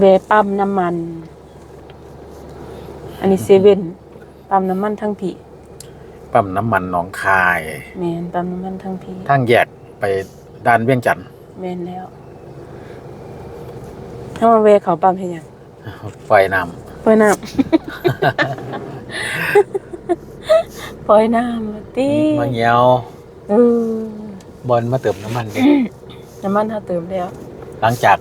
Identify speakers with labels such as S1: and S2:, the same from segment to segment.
S1: เวะปั๊มน้ำมัน อันนี้เซเว่นปั๊มน้ำมันทั้งผี
S2: ปั๊มน้ำมันหนองคาย
S1: แมนปั๊มน้ำมันทั้งผี
S2: ทางแยกไปด้านเวียงจันทน์
S1: แมนแล้วถ้ามาเวะเขาปั๊มเห็นยัง
S2: ปล่อยน้
S1: ปล่อยน้ำปล่อยน้ำมาตีำ
S2: มาเหี่ยว
S1: เออบ
S2: อลมาเติมน้ำมันดิ
S1: น้ำมันถ้าเติมแล้ว
S2: หลังจาก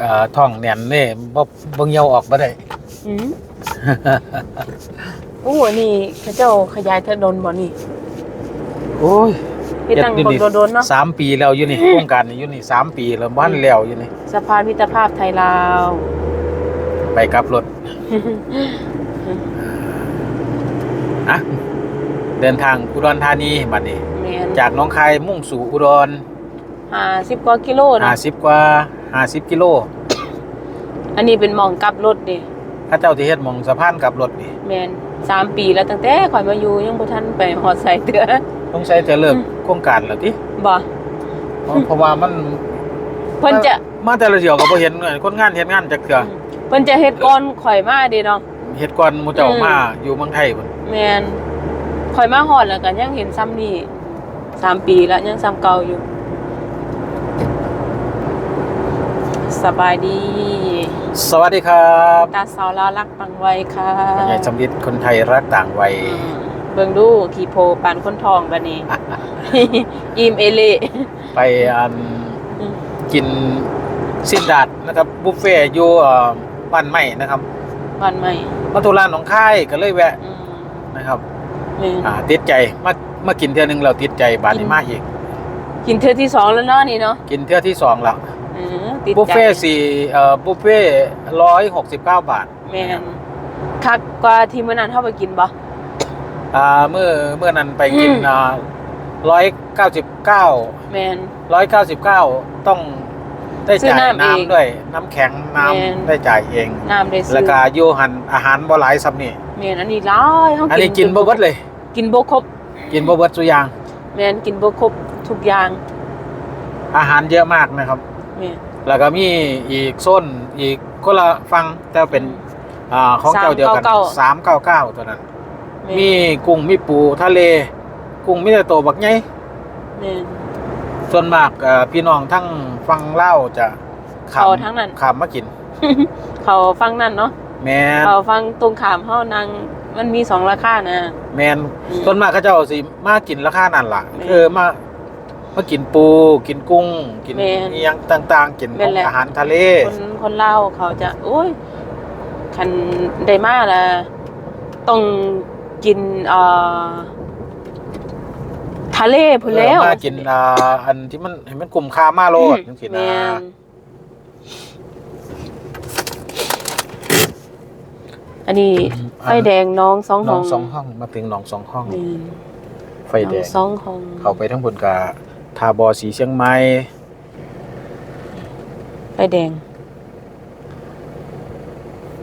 S2: เอ่อท้องแน่นนี่บ่บ่เหี่ยวออกบ่ได้
S1: อืมโอ้อันนี้เขาเจ้าขยายถนนบ่นี่
S2: โอ้ย
S1: ที่ตั้ง
S2: เฮ็ด
S1: บ
S2: อยู่
S1: นโดนๆเนาะ
S2: สามปีแล้วอยู่นี่ โครงการนี้อยู่นี่สามปีแล้วบ้านแล้วอยู่นี่
S1: สะพานมิตรภาพไทยลาว
S2: ไปกลับรถอะเดินทางอุดรธานีบัดนี้
S1: แมน
S2: จากหน้องคายมุ่งสู่อุดร
S1: ห้าสิบกว่ากิโลนะ
S2: 50กว่า 50กิโล
S1: อันนี้เป็นหมองกลับรถดิ
S2: ถ้าเจ้าที่เฮ็ดหมองสะพานกลับรถนี่
S1: แมนสามปีแล้วตั้งแต่ข่อยมาอยู่ยังบ่ทันไปหอดใส่เตือ
S2: ต้องใช้จะเลิกโครงการแล้วติ
S1: บ่
S2: เพราะเพราะว่ามัน
S1: เพิ่นจะ
S2: มาแต่ละเที่ยวก็บ่เห็นคนงานเฮ็ดงานจักเทื่อ
S1: เพิ่นจะเฮ็ดก่อนข่อยมาเด้เนาะ
S2: เฮ็ดก่อนหมู่เจ้า
S1: อืม
S2: มาอยู่เมืองไทยพุ่น
S1: แมนข่อยมาหอดแล้วก็ยังเห็นซ้ำนี่สามปีแล้วยังซ้ำเก่าอยู่ สบายดี
S2: สวัสดีครับ
S1: ตาสาวลาวรักปังไว้ค่ะ
S2: ใหญ่สำลิดคนไทยรักต่างวัย
S1: อืมเบิ่งดูขี่โพปานคนทองบัดนี้อิ่มเอเล่
S2: ไปอัน
S1: อืม
S2: กินสินดาดนะครับ บุฟเฟ่ต์อยู่เอ่อบ้านใหม่นะครับ
S1: วันใหม่
S2: มาตุลาหนองคายก็เลยแวะ
S1: อืม
S2: นะครับ
S1: แม่น
S2: อ่าติดใจมามากินเทื่อนึงเราติดใจบานนี้มาอีก
S1: กินเทื่อที่สองแล้วเนาะนี่เนาะ
S2: กินเทื่อที่สองแล้ว
S1: อืมติดใจ
S2: บุฟเฟ่ต์สี่เอ่อบุฟเฟ่ร้อยหกสิบเก้าบาท
S1: แม่นคักกว่าที่มื้อนั้นเฮาไปกินบ่
S2: อ่าเมื่อเมื่อนั้นไปกิน
S1: อืม
S2: อ่าร้อยเก้าสิบเก้า
S1: แม่น
S2: ร้อยเก้าสิบเก้าต้องได้
S1: ซื้อ
S2: จ่าย
S1: น้ำเอง
S2: น้ำด้วย น้ำแข็งน้
S1: แม่นำ
S2: ได้จ่ายเอง
S1: น้ำได้ซื้
S2: แล้วก็อยูหันอาหารบ่หลายซ้ำนี่
S1: แม่นอันนี้หลายเฮา
S2: อันนี้กินบ่เบิดเลย
S1: กินบ่ครบ
S2: กินบ่เบิดสุอย่าง
S1: แม่นกินบ่ครบทุกอย่าง
S2: อาหารเยอะมากนะครับ
S1: แม่น
S2: แล้วก็มีอีกโซนอีกคนละฟังแต่เป็นอ่าของเจ้าเดียวกัน
S1: 399
S2: สามเก้าเก้าตัวนั้น
S1: แม่น
S2: มีกุ้งมีปูทะเล กุ้งมีแต่โตวบักใหญ่
S1: แม่น
S2: ส่วนมากเอ่อพี่น้องทั้งฟังเล่าวจะขาม
S1: เขาทั้งนั้น
S2: ขามมากิน
S1: เขาฟังนั่นเนาะ
S2: แมน
S1: เขาฟังตรงขามเฮานางมันมีสองราคานะ
S2: แมน
S1: อืม
S2: ส่วนมากเขาเจ้าสิมากินราคานั่นล่ะ
S1: แม่น
S2: คือมา มากินปู กินกุ้ง กิน
S1: แม่น
S2: อหยังต่าง ๆ กิน
S1: แม่นแหละ
S2: อาหารทะเล
S1: คนคนเล่าวเขาจะโอ้ยคันได้มาละต้องกินเอ่อทะเลพุ่นแล้ว
S2: เออมากินอ่าอันที่มันเห็นมันกลุ่มคามาโลดจังซี่
S1: แม่
S2: นะ
S1: นอันนี้ไฟแดงน้องสอง
S2: หน
S1: ห้
S2: อ
S1: องง
S2: สองห้องมาถึงหนองสองห้อง
S1: แม่น
S2: ไฟ
S1: น้
S2: แด
S1: อง
S2: ง
S1: สองห้อง
S2: เข้าไปทั้งบนกา ทาบอสีเชียงใหม่
S1: ไฟแดง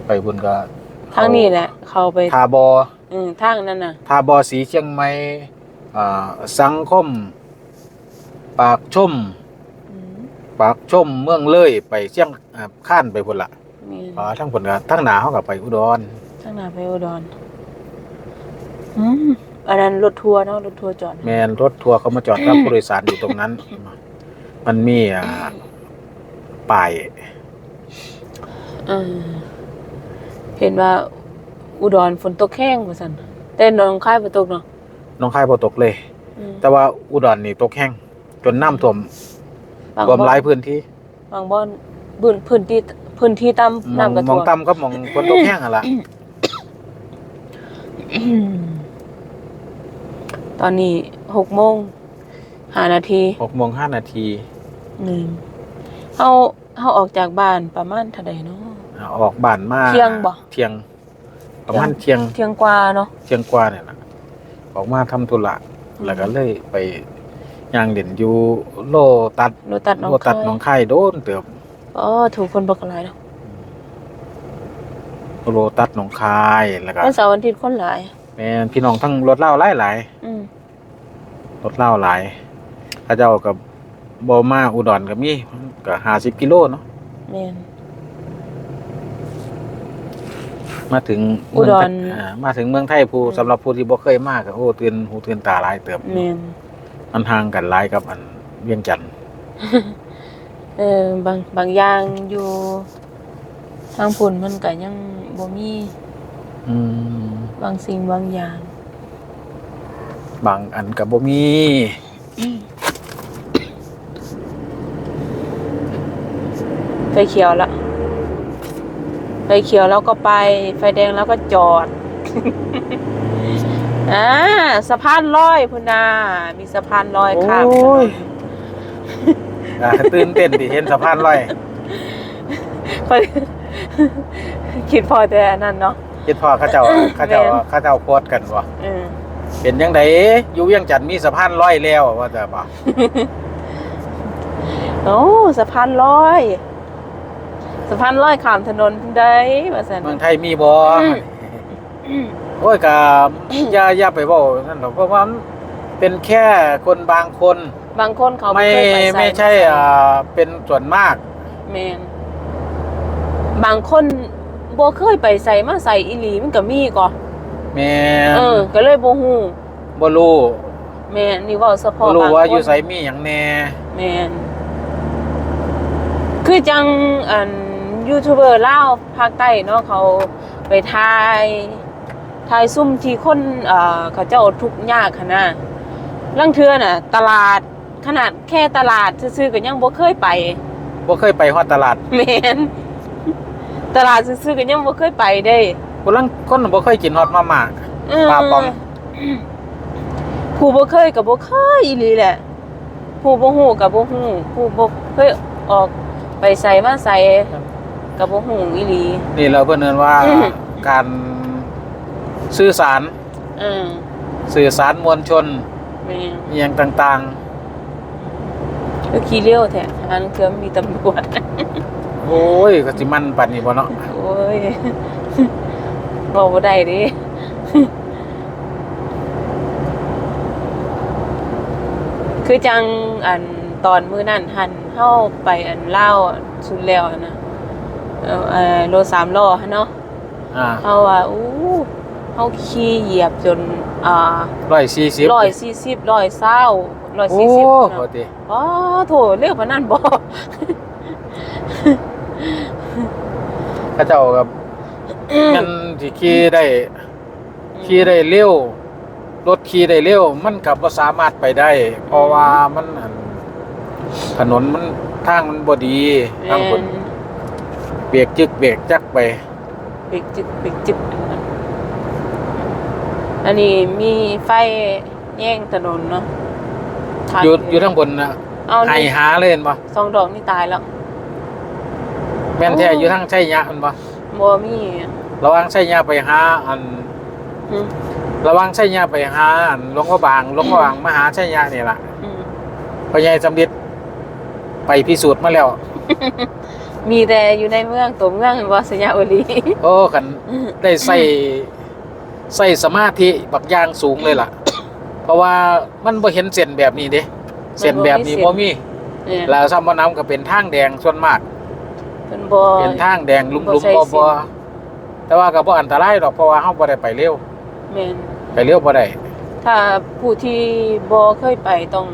S2: ไปบนกา
S1: ทางนี้แหละ เข้าไป
S2: ทาบอ
S1: อืมทางนั้นน่ะ
S2: ทาบอสีเชียงใหม่อ่าสังคม ปากชม
S1: อืม
S2: ปากชมเมืองเลยไปเชียงอ่าข้านไปพุ่นละ
S1: แม่น
S2: อ่าทั้งผลกาทั้งหนาเขากับไปอุดร
S1: ทางหน้าไปอุดรอืม อันนั้นรถทัวร์เนาะรถทัวร์จอด
S2: แมนรถทัวร์เขามาจอดรับผู้โดยสารอยู่ตรงนั้น มันมีอ่าป้าย
S1: เออเห็นว่าอุดรฝนตกแห้งว่าซั่นแต่หนองคายบ่ตกเนาะ
S2: น้องคายพอตกเลย
S1: อืม
S2: แต่ว่าอุดรนี่ตกแห้งจนน้ำท่วม
S1: บาง
S2: ท่วม
S1: บ่อน
S2: หลายพื้นที่
S1: บางบ่อนพื้นพื้นที่พื้นที่ต่ำ
S2: มอง
S1: น้ำก็
S2: ม
S1: ท่
S2: อง
S1: วม
S2: ต่ำก็มองคนตกแห้งอะล่ะ
S1: อืม ตอนนี้หกโมงห้านาที
S2: หกโมงห้านาที
S1: อืมเฮาเฮาออกจากบ้านประมาณเท่าใดเนาะ
S2: อ่าออกบ้านมา
S1: เที่ยงบ่
S2: เที่ยง ประมาณเที่ยง
S1: เที่ยงกว่าเนาะ
S2: เที่ยงกว่าเนี่ยนะออกมาทำธุระ
S1: อืม
S2: แล้วก็เลยไปย่างเด่นอยู่โลตัด
S1: โลตัดหน้อง
S2: โลตัด
S1: คาย
S2: หน้องคายโดนเติบ
S1: อ๋อถูกคนบักหลายเนาะ
S2: โลตัดหน้องคายแล้วก็
S1: วันเสาร์วันอาทิตย์คนหลาย
S2: แม่นพี่น้องทั้งรถเล่าหลายหลาย
S1: อืม
S2: ๆรถเล่าหลายพระเจ้ากับบมาอุดรก็มีก็ห้าสิบกิโลเนาะ
S1: แม่น
S2: มาถึง
S1: อุดร
S2: เมืงไทยอ่ามาถึงเมืองไทยผู้สำหรับผู้ที่บ่เคยมากโอ้ตื่นหูตื่นตาหลายเติบ
S1: แม่น
S2: มันห่างกันหลายกับอันเวียงจันทน์
S1: เออบางบางอย่างอยู่ทางพุ่นมันก็ยังบ่มี
S2: อืม
S1: บางสิ่งบางอย่าง
S2: บางอันก็บ่มี
S1: ไฟเขียวแล้วไฟเขียวแล้วก็ไป ไฟแดงแล้วก็จอดอ่าสะพานลอยพุ่นนา มีสะพานลอยข้ามถน
S2: โอ้ย
S1: น
S2: อ่าตื่นเต้นที่เห็นสะพานลอย
S1: ข้อยคิดพอแต่อันนั้นเนาะ
S2: คิดพ่อเขาเจ้าเขาเจ้าเขาเจ้าโพสต์กันว่า
S1: เออ
S2: เป็นยังไงอยู่เวียงจันทน์มีสะพานลอยแล้วว่าแต่บ่
S1: โอ้สะพานลอยสะพานลอยข้ามถนนพุ่นได้ว่าซั่น
S2: เมืองไทยมีบ่
S1: อืม
S2: โอ้ยก็อย่าอย่าไปเว้านั่นหรอกเพราะว่ามันเป็นแค่คนบางคน
S1: บางคนเขาบ่
S2: ไม่
S1: เคยไปใส่
S2: ไม่ใช่อ่าเป็นส่วนมาก
S1: แม่นบางคน บ่เคยไปใส่มาใส่อีหลีมันก็มีก่อ
S2: แม่
S1: เออ ก็เลยบ่ฮู้
S2: บ่รู้
S1: แม่นนี่เว้าเฉพาะ
S2: บ่รู้
S1: บาง
S2: ว่า
S1: คน
S2: อยู่ไสมีหยังแน่
S1: แม่นคือจังอันยูทูบเบอร์ลาวภาคใต้เนาะเขาไปถ่ายถ่ายซุ่มที่คนเอ่อเขาเจ้าทุกข์ยากหั่นน่ะลังเทื่อน่ะ ตลาดขนาดแค่ตลาด ซื่อๆก็ยังบ่เคยไป
S2: บ่เคยไปฮอดตลาด
S1: แม่น ตลาดซื่อๆก็ยังบ่เคยไปเด้
S2: คนลังคนบ่เคยกินฮอดมาม่า
S1: เออ
S2: ปลาป๋อง
S1: ผู้บ่เคยกับบ่เคยอีหลีแหละ ผู้บ่ฮู้กับบ่ฮู้ผู้บ่เคยออกไปใส่มาใส่กับบ่ฮู้อีหลี
S2: นี่เราเพิ่นเอิ้นว่า
S1: อืม
S2: การสื่อสาร
S1: เออ
S2: สื่อสารมวลชน
S1: แม่น
S2: อหย่างต่าง
S1: คือขี้เลี้ยวแท้อันคือมีตำรวจ
S2: ๆ โอ้ยก็สิมันปานนี้บ่เนาะ
S1: โอ้ยบอกบ่ได้เดิคือจังอันตอนมื้อนั้นหันเฮาไปอันลาวสุดแล้วอะนะเอ่อเอ่อรถสามล้อหั่นเนาะ
S2: อ่า
S1: เฮาว่าอู้เฮาขี่เหยียบจนอ่า
S2: 140
S1: 140 120 140
S2: โอ้
S1: เนาะ
S2: โหติ
S1: อ๋อโถเร็วปานนั้นบ่
S2: เขาเจ้ากับ มันสิขี่ได้ขี่ได้เร็วรถขี่ได้เร็วมันก็บ่สามารถไปได้ เพราะว่ามันอันถนนมันทางมันบ่ดีทางคนเบรกจึกเบรกจักไป
S1: ปิกจึกปิกจึกอันนี้มีไฟแย่งถนนเนาะขาด
S2: อยู่อยู่ทางบนน่ะ
S1: เอา
S2: ให้
S1: นี่
S2: หาเลยเห็นบ่
S1: สองดอกนี่ตายแล้ว
S2: แม่นแท้
S1: โอ้
S2: อยู่ทางชัยยะแม่นบ่
S1: บ่มี
S2: ระหวังชัยยะไปหาอัน
S1: อืม
S2: ระหวังชัยยะไปหาอันหลวงพ่อบางหลวงพ่อบางมหาชัยยะนี่ล่ะ
S1: อืม
S2: พ่อใหญ่สำริดไปพิสูจน์มาแล้ว
S1: มีแต่อยู่ในเมืองตัวเมืองบ่สยามบุรี
S2: โอ้กันได้ใส่ใส่สมาธิบักอย่างสูงเลยล่ะ เพราะว่ามันบ่เห็นเส้นแบบนี้เด้เส้นแบบนี้บ่มี
S1: เนี่ย
S2: แล้วซ้ำบ่น้ำก็เป็นทางแดงส่วนมาก
S1: เพิ่นบ่
S2: เป็นทางแดงลุ่
S1: บ่
S2: ม
S1: ใส่
S2: ๆบ่
S1: เส้
S2: บ่
S1: น
S2: แต่ว่าก็บ่อันตรายดอกเพราะว่าเฮาบ่ได้ไปเร็ว
S1: แม่น
S2: ไปเร็วบ่ได้
S1: ถ้าผู้ที่บ่เคยไปต้อง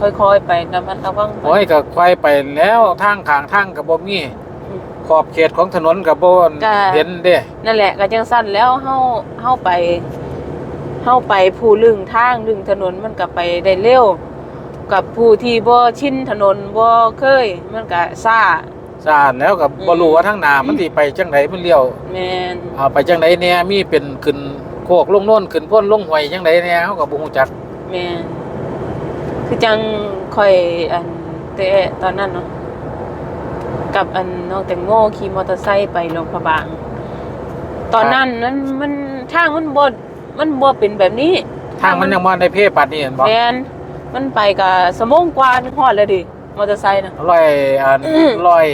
S1: ค่อยๆ ไประมัดระวังไป
S2: โอ้ยก็ควายไปแล้วทางข้างทางก็บ่มี
S1: อืม
S2: ขอบเขตของถนนก็บ่
S1: จ้ะ
S2: เห็นเด้
S1: นั่นแหละก็จังสั้นแล้วเฮาเฮาไปเฮาไปผู้ลึงทางลึงถนนมันก็ไปได้เร็วกับผู้ที่บ่ชินถนนบ่เคย มันก็ซ่า
S2: สะอาดแล้วก็บ่รู้ว่าทางหน้ามันสิไปจังไดมันเลี้ยว
S1: แม่น
S2: เอาไปจังไดแหน่มีเป็นขึ้นโคกลงโน่นขึ้นพ้นลงห้วยจังไดแหน่เฮาก็บ่ฮู้จัก
S1: แม่นคือจังค่อยอันแต่ตอนนั้นเนาะกับอันน้องแตงโมขี่มอเตอร์ไซค์ไปหลวงพระบางตอนนั้นนั้นมันทางมันบ่มันบ่เป็นแบบนี้
S2: ทางมันยังบ่ได้เพปานนี้เห็นบ่
S1: แมนมันไปกับสมงกว่านึงฮอดเลยดิ มอเตอร์ไซค์นะ
S2: ร้อยอันร้อย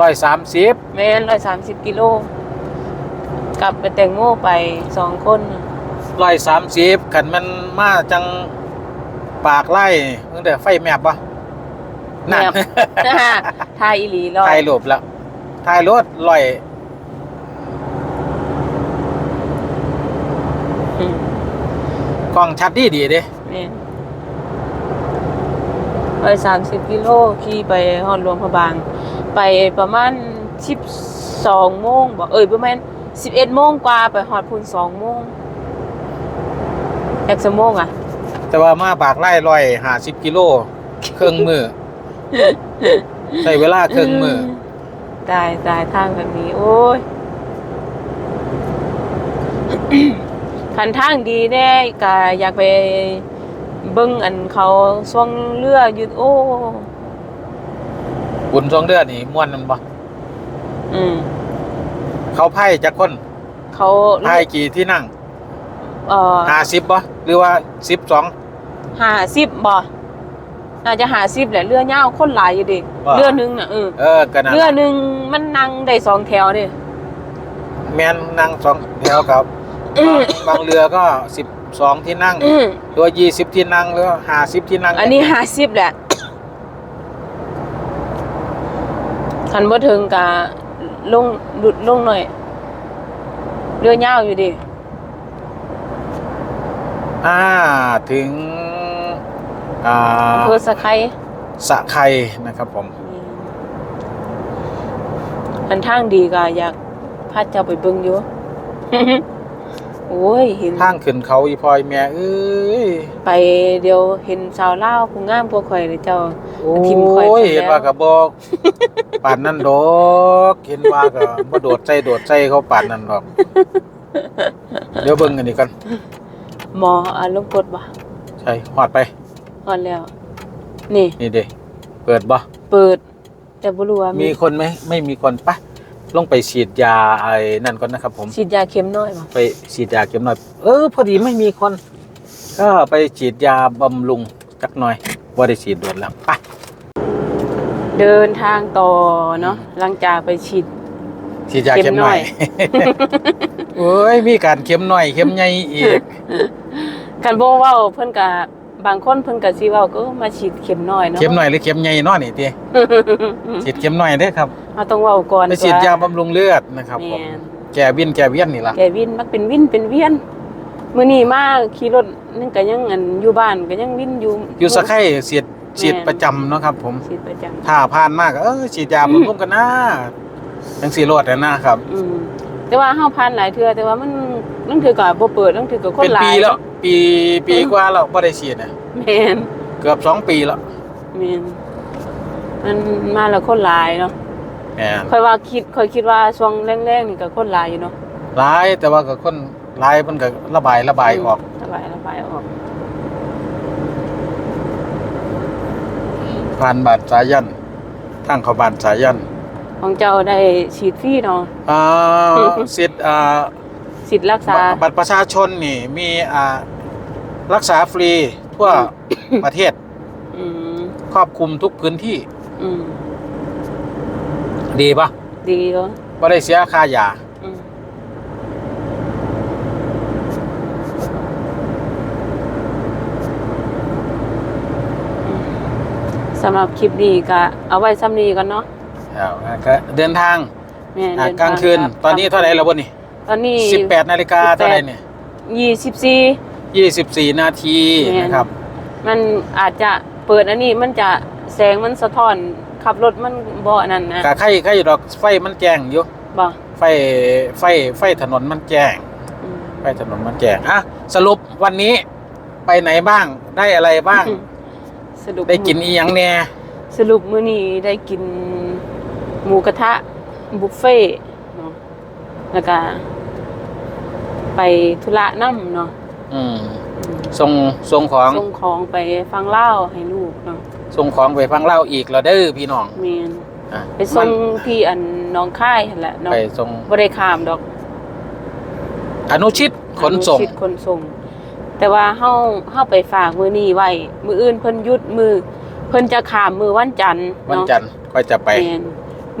S2: ร้อยสามสิบ
S1: แม่รร้อยสามสิบกิโลกลับไปแต่งโม่ไปสองคน
S2: ร้อยสามสิบขันมันมาจังปากไล่พิ่งแต่ไฟแมบปะนั่
S1: นทายอีหลีร้อ
S2: ยทายรูปแล้วทายรถร้อยกล้องชัดดีดีเด้
S1: ไปสามสิบกิโลขี่ไปฮอนหลวงพระบาง ไปประมาณสิบสองโมงบอกเอ้ยประมาณสิบเอ็ดโมงกว่าไปฮอดพุ่นสองโมงแอกสโมงอะ
S2: แต่ว่ามาปากไล่ร้อยห้าสิบกิโลเครื่องมือใช้เวลาเครื่องมือ
S1: ตายตายทางแบบนี้ โอ้ยคันทางดีแน่ก็อยากไป เบิ่งอันเขาช่วงเรืออยู่โอ้
S2: บุญสองเดือนนี่ม่วนนั่นบ่
S1: อืม
S2: เขาไพ่จักคน
S1: เขา
S2: ไพ่กี่ที่นั่ง
S1: เอ่อ
S2: ห้าสิบบ่หรือว่าสิบสอง
S1: หาสิบบ่น่าจะหาสิบแหละเรือยาวคนหลายอยู่ดิ
S2: ว่า
S1: เรือหนึงน่ะเออ
S2: เออกันนะ
S1: เรือหนึงมันนั่งได้สองแถวดิ
S2: แมนนั่งสองแถวครับ
S1: อืม
S2: บางเรือก็สิบ สองที่นั่ง
S1: อืม
S2: หรือว่ายี่สิบที่นั่งหรือห้าสิบที่นั่ง
S1: อันนี้หาสิบแหละคันบ่ถึงกะลงหลุดลงหน่อย เรือยาวอยู่ดิ
S2: อ่าถึงอ่า
S1: อำเภอสะไคร้
S2: สะไครนะครับผม
S1: อันทางดีก็อยากพาเจ้าไปเบิ่งอยู่ โอ้ยเห็น
S2: ทางขึ้นเขาอีพลอยแม่เอ้ย
S1: ไปเดียวเห็นสาวลาวผู้งามพวกข่อยเลยเจ้า
S2: โอ้
S1: ทิมข่อย
S2: ย
S1: ซะแล้ว
S2: เห็นว่ากับบอกป่านนั่นดอกเห็นว่าก็บ่โดดใจโดดใจเขาป่านนั่นดอก เดี๋ยวเบิ่งกันอีกกัน
S1: หมออารมณ์กดบ่
S2: ใช่หอดไป
S1: ฮอดแล้ว นี่
S2: นี่เด้เปิดบ่
S1: เปิด แต่บ่รู้ว่า
S2: มี
S1: มี
S2: คนไหมไม่มีคนปะ ลงไปฉีดยาไอ้นั่นก่อนนะครับ ผม
S1: ฉีดยาเข็มน้อยบ่
S2: ไปฉีดยาเข็มหน่อย เออ พอดีไม่มีคน ก็ไปฉีดยาบำรุงจักหน่อยว่าได้ฉีดโดนแล้วไป
S1: เดินทางต่อเนาะหลังจากไปฉีด
S2: ฉีดยาเข็มหน่อยโอ้ยมีการเข็มหน่อย เข็มใหญ่อีก
S1: กันบ่เว้าเพิ่นก็ บางคนเพิ่นก็สิเว้าก็มาฉีดเข็มน้อยเนาะ
S2: เข็มหน่อยหรือเข็มใหญ่เนาะนี่ติฉีดเข็มหน่อยเด้อครับ
S1: เฮาต้องเว้าก่อน
S2: ไปฉีดยาบำรุงเลือดนะครับผม
S1: แม่น
S2: แก้วินแก้เวียนนี่ล่ะ
S1: แกวินมักเป็นวินเป็นเวียนมื้อนี้มาขี่รถนึงก็ยังอันอยู่บ้านก็ยังวินอยู่
S2: อยู่สะไข่ฉีดฉีดประจำเนาะครับผม
S1: ฉีดประจำ
S2: ถ้าผ่านมากก็เออฉีดยาบำรุงกันนะจังสีรอดนะนะครับ
S1: อืมแต่ว่าเฮาผ่านหลายเทื่อแต่ว่ามันนั่นคือก็บ่เปิดนั่นคือก็คน
S2: เป็น
S1: หลาย
S2: ปีแล้ว ปีปีกว่าแล้วบ่ได้ฉีดนะ
S1: แม่น
S2: เกือบสองปีแล้ว
S1: แม่นมันมาแล้วคนหลายเนาะ
S2: แหม
S1: ค่อยว่าคิดค่อยคิดว่าช่วงแรงๆนี่ก็คนหลายอยู่เนาะ
S2: ร้ายแต่ว่าก็คนร้ายมันก็ระบายระบายออก
S1: ระบายระบายออก
S2: ผ่านบาดสายันทางเขาบานสายัน
S1: ของเจ้าได้ฉีดฟรีเนาะ
S2: อ่าสิทธิ์อ่า
S1: สิทธิ์รักษา
S2: บัตรประชาชนนี่มีอ่ารักษาฟรีทั่วประเทศ
S1: อืม
S2: ครอบคลุมทุกพื้นที่
S1: อืม
S2: ดีปะ
S1: ดีเนาะ
S2: บ่ได้เสียค่ายา
S1: อืมสำหรับคลิปนี้ก็เอาไว้ซ้ำนี้กันเนาะ
S2: แล้วก็เดินทาง
S1: แม่
S2: อ่า
S1: เดิ
S2: กลางคืน
S1: รับ
S2: ตอนนี้เท่าไหร่แล้วบ่นี่
S1: ตอนนี้
S2: 18นาฬิกาเท่าไหร่เนี่ย
S1: ยี่สิบสี่
S2: 24นาที
S1: แม่น
S2: นะครับ
S1: มันอาจจะเปิดอันนี้มันจะแสงมันสะท้อนขับรถมันบ่อันนั้นนะ
S2: กะไข่ไข่ดอกไฟมันแจ้งอยู่
S1: บ่
S2: ไฟไฟไฟถนนมันแจ้ง
S1: อืม
S2: ไฟถนนมันแจ้งอะสรุปวันนี้ไปไหนบ้างได้อะไรบ้าง
S1: สรุป
S2: ได้กินอีหยังแน่
S1: สรุปมื้อนี้ได้กินหมูกระทะบุฟเฟ่ต์เนาะแล้วก็ ไปธุระนำเนาะ
S2: อืมส่งส่งของ
S1: ส่งของไปฟังเล่าวให้ลูกเนาะ
S2: ส่งของไปฟังเล่าอีกแล้วเด้อพี่น้อง
S1: แม่น
S2: อะ
S1: ไปส่ง
S2: มัน
S1: ที่อันหน้องค่ายหั่นแหละเนาะ
S2: ไปส่ง
S1: บ่ได้ข้ามดอก
S2: อนุชิตขนส่ง
S1: อชิตขนส่ง แต่ว่าเฮาเฮาไปฝากมื้อนี้ไว้มื้ออื่นเพิ่นหยุดมือ เพิ่นจะข้ามมือวันจันทร์
S2: วัน
S1: เนาะ
S2: จันทร์ค่อยจะไป
S1: แม่น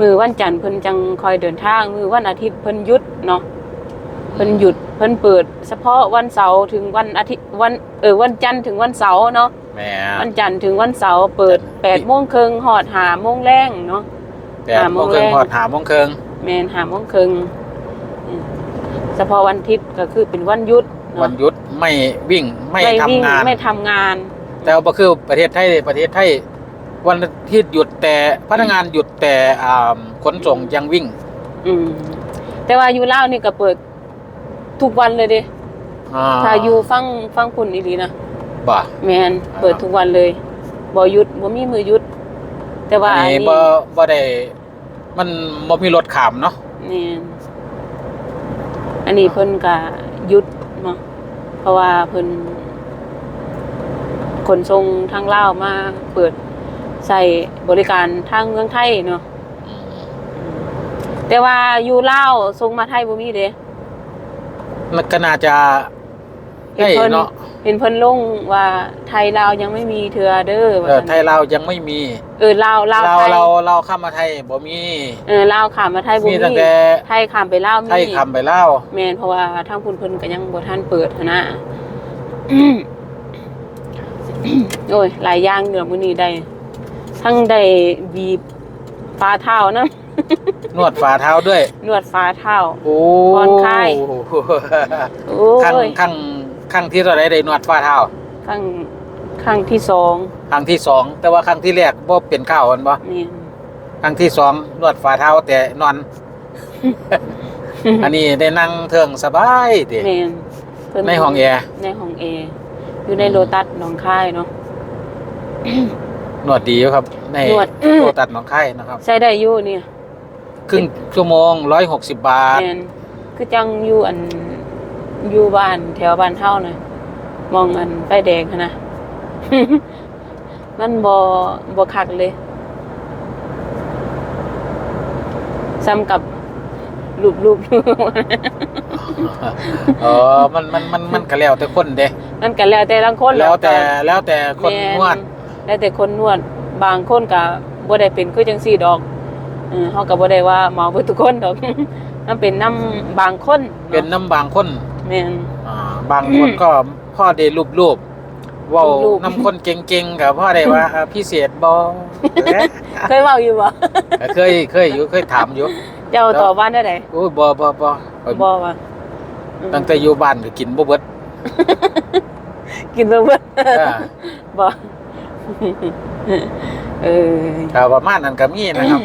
S1: มือวันจันทร์เพิ่นจังคอยเดินทาง มือวันอาทิตย์เพิ่นหยุดเนาะ เพิ่นหยุดเพิ่นเปิด เฉพาะวันเสาร์ถึงวันอาทิตย์วันเออวันจันทร์ถึงวันเสาร์เนาะ
S2: แหม่
S1: วันจันทร์ถึงวันเสาร์เปิด
S2: จันทร์
S1: แปดโมงครึ่งหอดหาโมงแรงเนาะ
S2: แปด
S1: หา
S2: โม
S1: โม
S2: ง
S1: ง
S2: ครึ่ง
S1: แรง
S2: พอดหาโมงครึ่ง
S1: แม่นหาโมงครึ่งอืมเฉพาะวันอาทิตย์ก็คือเป็นวันหยุดเนาะ
S2: วันหยุดไม่วิ่งไม่ทำ
S1: วิ่
S2: งาน
S1: ไม่ทำงาน
S2: แต่ว่าคือประเทศไทยประเทศไทยวันอาที่หยุดแต่พนักงานหยุดแต่อ่าขนส่งยังวิ่ง
S1: อืมแต่ว่าอยู่ลาวนี่ก็เปิด ทุกวันเลยเด้
S2: อ่า
S1: ถ้าอยู่ฟังฟังคุณอีหลีนะ
S2: บ่
S1: แมนเปิดทุกวันเลยบ่หยุดบ่มีมือหยุด แต่ว่า
S2: อัน
S1: อัน
S2: นี้
S1: นี้
S2: บ่บ่ได้ มันบ่มีรถขามเนาะ
S1: แม่นอันนี้เพิ่นก็หยุดเนาะเพราะว่าเพิ่นขนส่งทางลาวมาเปิดใส่บริการทางเมืองไทยเนาะแต่ว่าอยู่ลาวส่งมาไทยบ่มีเด้
S2: มันก็น่าจะ
S1: เห็น
S2: ให้
S1: เพิ่น
S2: เนาะ
S1: เห็นเพิ่นลงว่าไทยลาวยังไม่มีเทือเด้อว่า
S2: เออ
S1: ซั่น
S2: ไทยเราวยังไม่มี
S1: เออลาวลาว
S2: เรา
S1: ไทย
S2: เราเราเข้ามาไทยบ่มี
S1: เออลาวข้ามมาไทยบ่
S2: มี
S1: มี
S2: ตั้งแต่
S1: ไทยข้ามไปลาวมี
S2: ไทยคำไปเล่าว
S1: แม่นเพราะว่าทางคุณเพิ่นก็ยังบ่ทันเปิดหั้นนะ โอ้ยหลายอย่างเดี๋ยวมื้อนี้ได้ทั้งได้บีบฝ่าเท้านะ
S2: นวดฝ่าเท้าด้วย
S1: นวดฝ่าเท้า
S2: โอ้
S1: ผ่อนคลาย โอ้
S2: ครั้ง
S1: ย
S2: ครั้งครั้งที่เราได้ได้นวดฝ่าเท้า
S1: ครั้งครั้งที่สอง
S2: ครั้งที่สองแต่ว่าครั้งที่แรกบ่เป็นข้าวอันบ่
S1: นี่
S2: ครั้งที่สองนวดฝ่าเท้าแต่นอน อันนี้ได้นั่งเทิงสบายติ
S1: แม่นเพิ่
S2: ในห้องแอร์
S1: ในห้องแอร์อยู่ในโลตัสหนองคายเนาะ
S2: นวดดีอยู่ครับ ใน
S1: นวด
S2: โลตัดหนองไข่นะครับ
S1: ใช้ได้อยู่เนี่ย
S2: ครึ่งชั่วโมง160บาท
S1: แม่นคือจังอยู่อันอยู่บ้านแถวบ้านเฮาน่ะมองอันไฟแดงหั้นนะ มันบ่บ่คักเลยซ้ำกับรูปรูป
S2: เออมันมันมันมันก็แล้วแต่คนเด้
S1: มันก็แล้วแต่ละคน
S2: แล้วแต่
S1: ก็
S2: แล้วแต่คน
S1: แม่
S2: นวด
S1: แล้วแต่คนนวด บางคนก็บ่ได้เป็นคือจังซี่ดอก เออเฮาก็บ่ได้ว่าเหมาเบิดทุกคนดอก มันเป็นน้ำบางคนาะ
S2: เป็นน้ำบางคน
S1: แม่น
S2: อ่าบางคนก็พ่อได้รูปรูปๆเว้า
S1: รูปๆ
S2: น้ำคนเก่งๆกับพ่อได้ว่าอ่าพิเศษบ่
S1: เคยเว้าอยู่บ่
S2: เคยเคยอยู่เคยถามอยู่
S1: เจ้าตอบว่าได้ได
S2: โอ้ยบ่บ่บ่ข้อย
S1: บ่ว่าอืม
S2: ตั้งแต่อยู่บ้านก็กินบ่เบิด
S1: กินบ่เบิด
S2: อ่า
S1: บ่ เออ
S2: ก็ประมาณนั้นก็มีนะครับ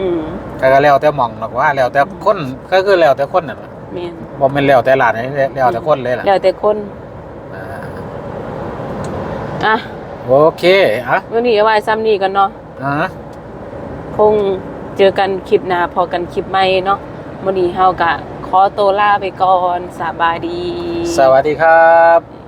S1: อืม
S2: แต่ก็แล้วแต่หม่องหรอกว่าแล้วแต่คนก็คือแล้วแต่คนนั่นล่ะ
S1: แม่น
S2: บ่แม่นแล้วแต่ร้านนี่แล้วแต่คนเลยล่ะ
S1: แล้วแต่คน
S2: อ่า
S1: อะ
S2: โอเคอะ
S1: วันนี้เอาไว้ซ้ำนี้กันเนาะ
S2: อ่า
S1: คงเจอกันคลิปหน้าพอกันคลิปใหม่เนาะมื้อนี้เฮาก็ขอตัวลาไปก่อนสบายดี
S2: สวัสดีครับ